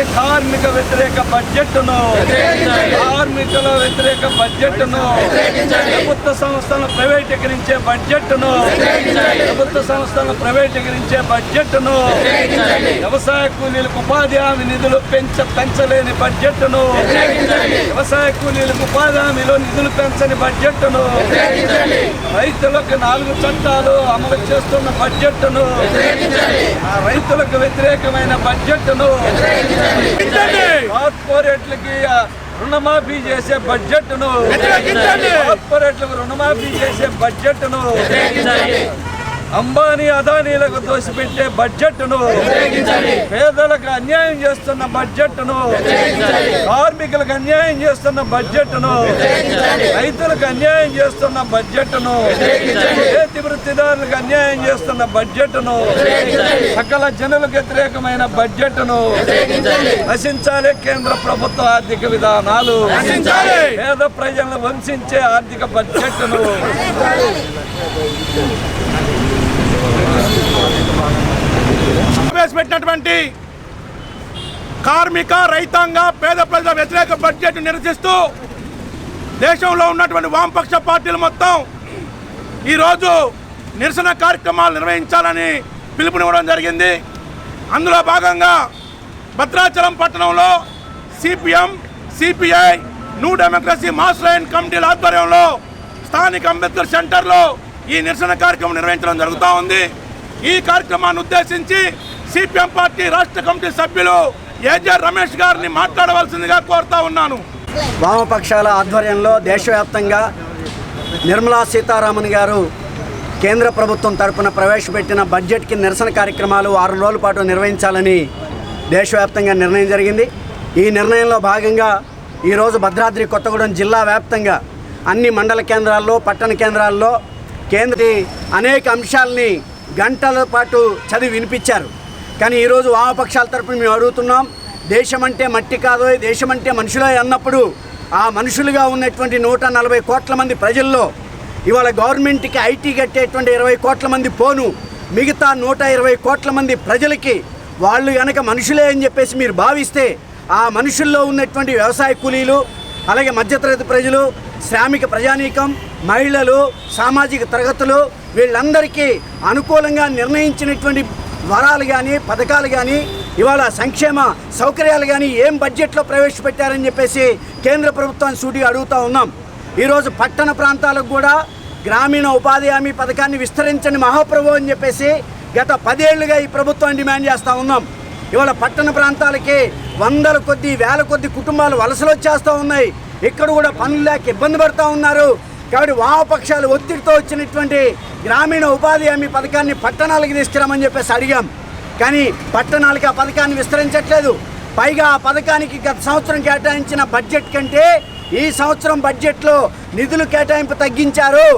ఈ కార్మిక వ్యతిరేక బడ్జెట్ను కార్మికుల వ్యతిరేక బడ్జెట్ను ప్రభుత్వ సంస్థలను ప్రైవేటీకరించే బడ్జెట్ను ప్రభుత్వ సంస్థలను ప్రైవేటీకరించే బడ్జెట్ను వ్యవసాయ కూలీలకు ఉపాధి హామీ నిధులు పెంచ పెంచలేని బడ్జెట్ను వ్యవసాయ కూలీలకు ఉపాధి హామీలో నిధులు పెంచని బడ్జెట్ను రైతులకు నాలుగు చట్టాలు అమలు చేస్తున్న బడ్జెట్ను రైతులకు వ్యతిరేకమైన బడ్జెట్ను కార్పొరేట్లకి రుణమాఫీ చేసే బడ్జెట్ను కార్పొరేట్లకు రుణమాఫీ చేసే బడ్జెట్ను అంబానీ అదానీలకు దోసిపెట్టే బడ్జెట్ను పేదలకు అన్యాయం చేస్తున్న బడ్జెట్ను కార్మికులకు అన్యాయం చేస్తున్న బడ్జెట్ను రైతులకు అన్యాయం చేస్తున్న బడ్జెట్ను చేతి వృత్తిదారులకు అన్యాయం చేస్తున్న బడ్జెట్ను సకల జనులకు వ్యతిరేకమైన బడ్జెట్ను నశించాలి కేంద్ర ప్రభుత్వ ఆర్థిక విధానాలు. పేద ప్రజలను వంచే ఆర్థిక బడ్జెట్ను ప్రవేశపెట్టినటువంటి కార్మిక రైతాంగ పేద ప్రజల వ్యతిరేక బడ్జెట్ నిరసిస్తూ దేశంలో ఉన్నటువంటి వామపక్ష పార్టీలు మొత్తం ఈరోజు నిరసన కార్యక్రమాలు నిర్వహించాలని పిలుపునివ్వడం జరిగింది. అందులో భాగంగా భద్రాచలం పట్టణంలో CPM CPI new democracy mass line కమిటీల ఆధ్వర్యంలో స్థానిక అంబేద్కర్ సెంటర్లో ఈ నిరసన కార్యక్రమం నిర్వహించడం జరుగుతూ ఉంది. ఈ కార్యక్రమాన్ని ఉద్దేశించి సిపిఎం పార్టీ రాష్ట్ర కమిటీ సభ్యులు ఏజర్ రమేష్ గారిని మాట్లాడవలసిందిగా కోరుతా ఉన్నాను. వామపక్షాల ఆధ్వర్యంలో దేశవ్యాప్తంగా నిర్మలా సీతారామన్ గారు కేంద్ర ప్రభుత్వం తరపున ప్రవేశపెట్టిన బడ్జెట్కి నిరసన కార్యక్రమాలు ఆరు రోజుల పాటు నిర్వహించాలని దేశవ్యాప్తంగా నిర్ణయం జరిగింది. ఈ నిర్ణయంలో భాగంగా ఈరోజు భద్రాద్రి కొత్తగూడెం జిల్లా వ్యాప్తంగా అన్ని మండల కేంద్రాల్లో పట్టణ కేంద్రాల్లో కేంద్ర అనేక అంశాలని గంటల పాటు చదివి వినిపించారు. కానీ ఈరోజు వామపక్షాల తరపున మేము అడుగుతున్నాం దేశం అంటే మట్టి కాదో దేశం అంటే మనుషులే అన్నప్పుడు ఆ మనుషులుగా ఉన్నటువంటి నూట నలభై కోట్ల మంది ప్రజల్లో ఇవాళ గవర్నమెంట్కి ఐటీ కట్టేటువంటి ఇరవై కోట్ల మంది పోను మిగతా నూట ఇరవై కోట్ల మంది ప్రజలకి వాళ్ళు కనుక మనుషులే అని చెప్పేసి మీరు భావిస్తే ఆ మనుషుల్లో ఉన్నటువంటి వ్యవసాయ కూలీలు అలాగే మధ్యతరగతి ప్రజలు శ్రామిక ప్రజానీకం మహిళలు సామాజిక తరగతులు వీళ్ళందరికీ అనుకూలంగా నిర్ణయించినటువంటి వరాలు కానీ పథకాలు కానీ ఇవాళ సంక్షేమ సౌకర్యాలు కానీ ఏం బడ్జెట్లో ప్రవేశపెట్టారని చెప్పేసి కేంద్ర ప్రభుత్వాన్ని సూటిగా అడుగుతూ ఉన్నాం. ఈరోజు పట్టణ ప్రాంతాలకు కూడా గ్రామీణ ఉపాధి హామీ పథకాన్ని విస్తరించని మహాప్రభు అని చెప్పేసి గత పదేళ్ళుగా ఈ ప్రభుత్వం డిమాండ్ చేస్తూ ఉన్నాం. ఇవాళ పట్టణ ప్రాంతాలకి వందల కొద్ది వేల కొద్ది కుటుంబాలు వలసలు వచ్చేస్తూ ఉన్నాయి. ఇక్కడ కూడా పనులు లేక ఇబ్బంది పడుతూ ఉన్నారు. కాబట్టి వామపక్షాలు ఒత్తిడితో వచ్చినటువంటి గ్రామీణ ఉపాధి హామీ పథకాన్ని పట్టణాలకు తీసుకురామని చెప్పేసి అడిగాం. కానీ పట్టణాలకి ఆ పథకాన్ని విస్తరించట్లేదు. పైగా ఆ పథకానికి గత సంవత్సరం కేటాయించిన బడ్జెట్ కంటే ఈ సంవత్సరం బడ్జెట్లో నిధులు కేటాయింపు తగ్గించారు.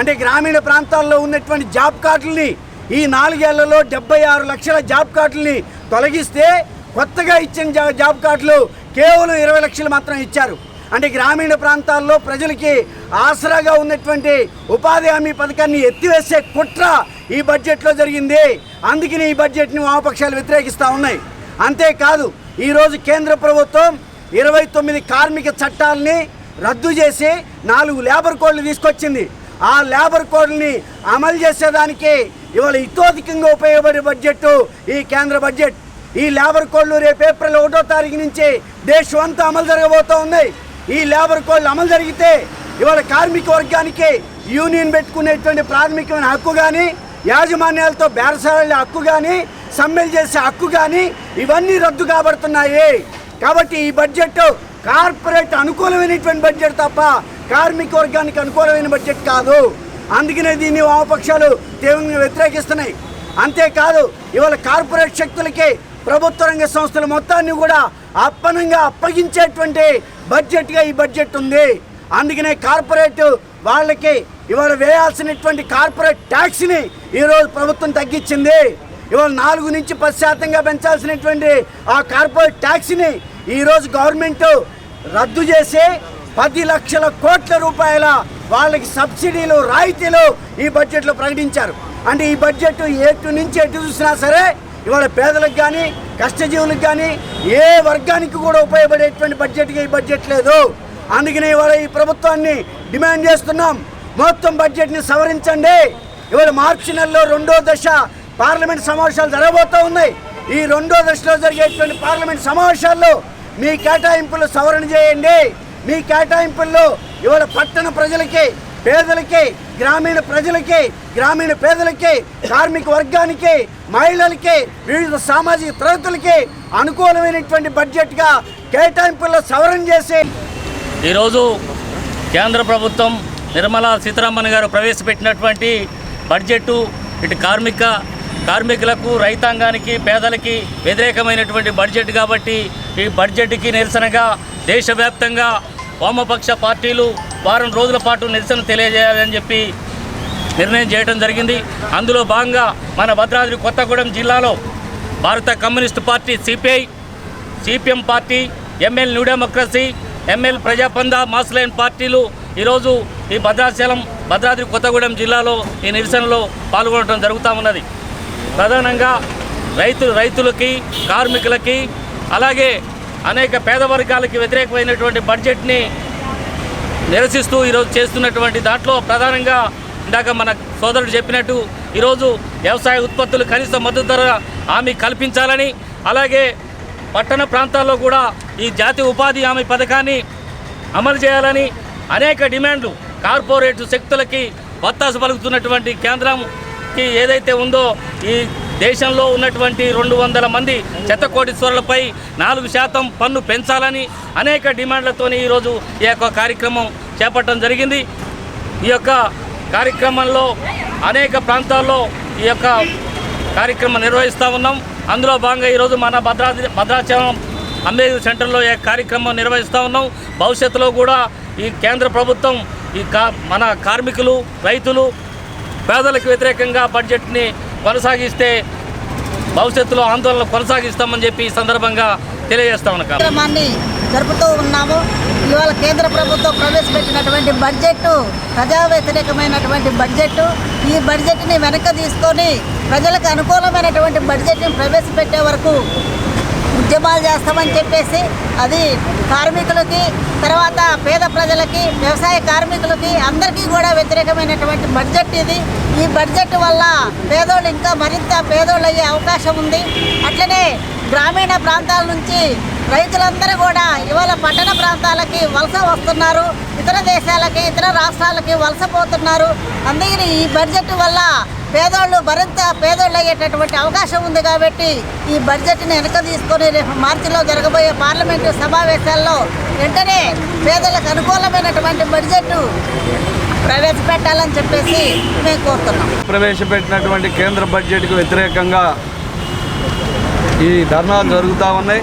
అంటే గ్రామీణ ప్రాంతాల్లో ఉన్నటువంటి జాబ్ కార్డుల్ని ఈ నాలుగేళ్ళలో డెబ్బై ఆరు లక్షల జాబ్ కార్డుల్ని తొలగిస్తే కొత్తగా ఇచ్చిన జా- జాబ్ కార్డులు కేవలం ఇరవై లక్షలు మాత్రం ఇచ్చారు. అంటే గ్రామీణ ప్రాంతాల్లో ప్రజలకి ఆసరాగా ఉన్నటువంటి ఉపాధి హామీ పథకాన్ని ఎత్తివేసే కుట్ర ఈ బడ్జెట్లో జరిగింది. అందుకని ఈ బడ్జెట్ని వామపక్షాలు వ్యతిరేకిస్తూ ఉన్నాయి. అంతేకాదు ఈరోజు కేంద్ర ప్రభుత్వం ఇరవై తొమ్మిది కార్మిక చట్టాలని రద్దు చేసి నాలుగు లేబర్ కోడ్లు తీసుకొచ్చింది. ఆ లేబర్ కోడ్ని అమలు చేసేదానికి ఇవాళ ఇతోధికంగా ఉపయోగపడే బడ్జెట్ ఈ కేంద్ర బడ్జెట్. ఈ లేబర్ కోడ్లు రేపు ఏప్రిల్ ఒకటో తారీఖు నుంచి దేశం అంతా అమలు జరగబోతూ ఉన్నాయి ఈ లేబర్ కోడ్లు అమలు జరిగితే ఇవాళ కార్మిక వర్గానికి యూనియన్ పెట్టుకునేటువంటి ప్రాథమికమైన హక్కు కానీ యాజమాన్యాలతో బేరసారాల హక్కు కానీ సమ్మెలు చేసే హక్కు కానీ ఇవన్నీ రద్దు కాబడుతున్నాయి. కాబట్టి ఈ బడ్జెట్ కార్పొరేట్ అనుకూలమైనటువంటి బడ్జెట్ తప్ప కార్మిక వర్గానికి అనుకూలమైన బడ్జెట్ కాదు. అందుకనే దీన్ని వామపక్షాలు తీవ్రంగా వ్యతిరేకిస్తున్నాయి. అంతేకాదు ఇవాళ కార్పొరేట్ శక్తులకి ప్రభుత్వ రంగ సంస్థల మొత్తాన్ని కూడా అప్పనంగా అప్పగించేటువంటి బడ్జెట్గా ఈ బడ్జెట్ ఉంది. అందుకనే కార్పొరేట్ వాళ్ళకి ఇవాళ వేయాల్సినటువంటి కార్పొరేట్ ట్యాక్స్ని ఈరోజు ప్రభుత్వం తగ్గించింది. ఇవాళ నాలుగు నుంచి పది శాతంగా పెంచాల్సినటువంటి ఆ కార్పొరేట్ ట్యాక్స్ని ఈరోజు గవర్నమెంట్ రద్దు చేసి పది లక్షల కోట్ల రూపాయల వాళ్ళకి సబ్సిడీలు రాయితీలు ఈ బడ్జెట్లో ప్రకటించారు. అంటే ఈ బడ్జెట్ ఎటు నుంచి ఎటు చూసినా సరే ఇవాళ పేదలకు కానీ కష్టజీవులకు కానీ ఏ వర్గానికి కూడా ఉపయోగపడేటువంటి బడ్జెట్గా ఈ బడ్జెట్ లేదు. అందుకనే ఇవాళ ఈ ప్రభుత్వాన్ని డిమాండ్ చేస్తున్నాం. మొత్తం బడ్జెట్ని సవరించండి. ఇవాళ మార్చి నెలలో రెండో దశ పార్లమెంట్ సమావేశాలు జరగబోతూ ఉన్నాయి. ఈ రెండో దశలో జరిగేటువంటి పార్లమెంట్ సమావేశాల్లో మీ కేటాయింపులు సవరణ చేయండి. మీ కేటాయింపుల్లో ఇవాళ పట్టణ ప్రజలకి పేదలకి గ్రామీణ ప్రజలకి గ్రామీణ పేదలకి కార్మిక వర్గానికి మహిళలకి వివిధ సామాజిక తరగతులకి అనుకూలమైనటువంటి బడ్జెట్గా కేటాయింపుల్లో సవరణ చేసి ఈరోజు కేంద్ర ప్రభుత్వం నిర్మలా సీతారామన్ గారు ప్రవేశపెట్టినటువంటి బడ్జెట్ ఇటు కార్మిక కార్మికులకు రైతాంగానికి పేదలకి వ్యతిరేకమైనటువంటి బడ్జెట్ కాబట్టి ఈ బడ్జెట్కి నిరసనగా దేశవ్యాప్తంగా వామపక్ష పార్టీలు వారం రోజుల పాటు నిరసన తెలియజేయాలని చెప్పి నిర్ణయం చేయడం జరిగింది. అందులో భాగంగా మన భద్రాద్రి కొత్తగూడెం జిల్లాలో భారత communist party CPI CPM party ML new democracy ML ప్రజాపంద mass line పార్టీలు ఈరోజు ఈ భద్రాచలం భద్రాద్రి కొత్తగూడెం జిల్లాలో ఈ నిరసనలో పాల్గొనడం జరుగుతూ ఉన్నది. ప్రధానంగా రైతు రైతులకి కార్మికులకి అలాగే అనేక పేద వర్గాలకి వ్యతిరేకమైనటువంటి బడ్జెట్ని నిరసిస్తూ ఈరోజు చేస్తున్నటువంటి దాంట్లో ప్రధానంగా ఇందాక మన సోదరుడు చెప్పినట్టు ఈరోజు వ్యవసాయ ఉత్పత్తులు కనీస మద్దతు ధర హామీ కల్పించాలని అలాగే పట్టణ ప్రాంతాల్లో కూడా ఈ జాతీయ ఉపాధి హామీ పథకాన్ని అమలు చేయాలని అనేక డిమాండ్లు కార్పొరేట్ శక్తులకి వత్తాసు పలుకుతున్నటువంటి కేంద్రంకి ఏదైతే ఉందో ఈ దేశంలో ఉన్నటువంటి రెండు వందల మంది చెత్త కోటీశ్వరులపై నాలుగు శాతం పన్ను పెంచాలని అనేక డిమాండ్లతోని ఈరోజు ఈ యొక్క కార్యక్రమం చేపట్టడం జరిగింది. ఈ యొక్క కార్యక్రమంలో అనేక ప్రాంతాల్లో ఈ యొక్క కార్యక్రమం నిర్వహిస్తూ ఉన్నాం. అందులో భాగంగా ఈరోజు మన భద్రాద్రి భద్రాచలం అంబేద్కర్ సెంటర్లో ఈ కార్యక్రమం నిర్వహిస్తూ ఉన్నాం. భవిష్యత్తులో కూడా ఈ కేంద్ర ప్రభుత్వం ఈ కా మన కార్మికులు రైతులు పేదలకు వ్యతిరేకంగా బడ్జెట్ని కొనసాగిస్తే భవిష్యత్తులో ఆందోళన కొనసాగిస్తామని చెప్పి ఈ సందర్భంగా తెలియజేస్తా ఉన్నాం కార్యక్రమాన్ని జరుపుతూ ఉన్నాము. ఇవాళ కేంద్ర ప్రభుత్వం ప్రవేశపెట్టినటువంటి బడ్జెట్ ప్రజా వ్యతిరేకమైనటువంటి బడ్జెట్ ఈ బడ్జెట్ని వెనక తీసుకొని ప్రజలకు అనుకూలమైనటువంటి బడ్జెట్ని ప్రవేశపెట్టే వరకు ఉద్యమాలు చేస్తామని చెప్పేసి అది కార్మికులకి తర్వాత పేద ప్రజలకి వ్యవసాయ కార్మికులకి అందరికీ కూడా వ్యతిరేకమైనటువంటి బడ్జెట్ ఇది. ఈ బడ్జెట్ వల్ల పేదోళ్ళు ఇంకా మరింత పేదోళ్ళు అయ్యే అవకాశం ఉంది. అట్లనే గ్రామీణ ప్రాంతాల నుంచి రైతులందరూ కూడా ఇవాళ పట్టణ ప్రాంతాలకి వలస వస్తున్నారు. ఇతర దేశాలకి ఇతర రాష్ట్రాలకి వలస పోతున్నారు. అందుకని ఈ బడ్జెట్ వల్ల పేదోళ్ళు మరింత పేదోళ్ళు అయ్యేటటువంటి అవకాశం ఉంది కాబట్టి ఈ బడ్జెట్ని వెనక తీసుకొని రేపు మార్చిలో జరగబోయే పార్లమెంటు సమావేశాల్లో వెంటనే పేదలకు అనుకూలమైనటువంటి బడ్జెట్ ప్రవేశపెట్టాలని చెప్పేసి మేము కోరుతున్నాం. ప్రవేశపెట్టినటువంటి కేంద్ర బడ్జెట్కు వ్యతిరేకంగా ఈ ధర్నాలు జరుగుతూ ఉన్నాయి.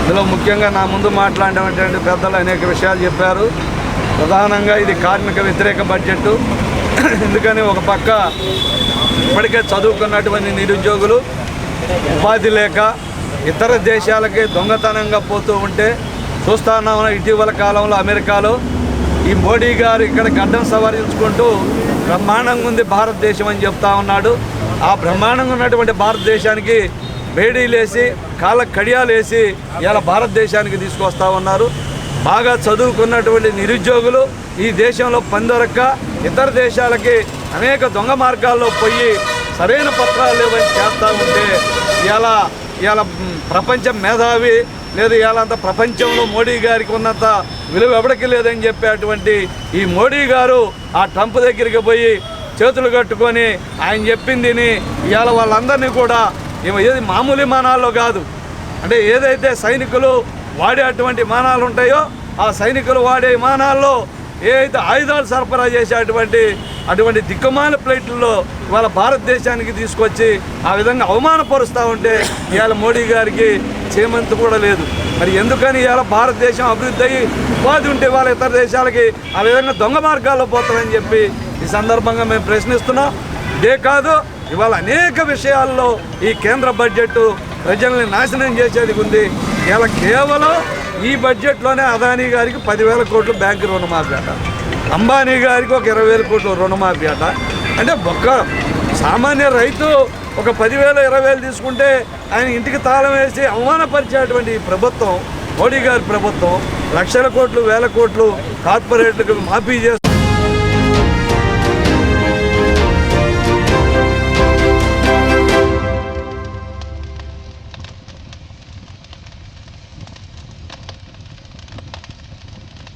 ఇందులో ముఖ్యంగా నా ముందు మాట్లాడినటువంటి పెద్దలు అనేక విషయాలు చెప్పారు. ప్రధానంగా ఇది కార్మిక వ్యతిరేక బడ్జెట్ ఎందుకని ఒక పక్క ఇప్పటికే చదువుకున్నటువంటి నిరుద్యోగులు ఉపాధి లేక ఇతర దేశాలకి దొంగతనంగా పోతూ ఉంటే చూస్తా ఇటీవల కాలంలో అమెరికాలో ఈ మోడీ గారు ఇక్కడ గడ్డం సవరించుకుంటూ బ్రహ్మాండంగా ఉంది భారతదేశం అని చెప్తా ఉన్నాడు. ఆ బ్రహ్మాండంగా ఉన్నటువంటి భారతదేశానికి వేడీలేసి కాళ్ళ కడియాలేసి ఇలా భారతదేశానికి తీసుకొస్తా ఉన్నారు. బాగా చదువుకున్నటువంటి నిరుద్యోగులు ఈ దేశంలో పందొరక్క ఇతర దేశాలకి అనేక దొంగ మార్గాల్లో పోయి సరైన పత్రాలు లేవని చేస్తూ ఉంటే ఇలా ఇలా ప్రపంచం మేధావి లేదు ఇలాంత ప్రపంచంలో మోడీ గారికి ఉన్నంత విలువ ఎవరికి లేదని చెప్పేటువంటి ఈ మోడీ గారు ఆ ట్రంప్ దగ్గరికి పోయి చేతులు కట్టుకొని ఆయన చెప్పిందిని ఇవాళ వాళ్ళందరినీ కూడా ఏది మామూలు విమానాల్లో కాదు. అంటే ఏదైతే సైనికులు వాడే అటువంటి విమానాలు ఉంటాయో ఆ సైనికులు వాడే విమానాల్లో ఏదైతే ఆయుధాలు సరఫరా చేసేటువంటి అటువంటి దిక్కుమాల ప్లేట్లలో ఇవాళ భారతదేశానికి తీసుకొచ్చి ఆ విధంగా అవమానపరుస్తూ ఉంటే ఇవాళ మోడీ గారికి చేయమంత కూడా లేదు. మరి ఎందుకని ఇవాళ భారతదేశం అభివృద్ధి అయ్యి ఉపాధి ఉంటే వాళ్ళ ఇతర దేశాలకి ఆ విధంగా దొంగ మార్గాల్లో పోతామని చెప్పి ఈ సందర్భంగా మేము ప్రశ్నిస్తున్నాం. ఇదే కాదు ఇవాళ అనేక విషయాల్లో ఈ కేంద్ర బడ్జెట్ ప్రజల్ని నాశనం చేసేది ఉంది. ఇలా కేవలం ఈ బడ్జెట్లోనే అదానీ గారికి పదివేల కోట్లు బ్యాంకు రుణమాఫీ అట అంబానీ గారికి ఒక ఇరవై వేల కోట్లు రుణమాఫీ అట. అంటే ఒక్క సామాన్య రైతు ఒక పదివేలు ఇరవై వేలు తీసుకుంటే ఆయన ఇంటికి తాళం వేసి అవమానపరిచేటువంటి ప్రభుత్వం మోడీ గారి ప్రభుత్వం లక్షల కోట్లు వేల కోట్లు కార్పొరేట్లకు మాఫీ చేస్తూ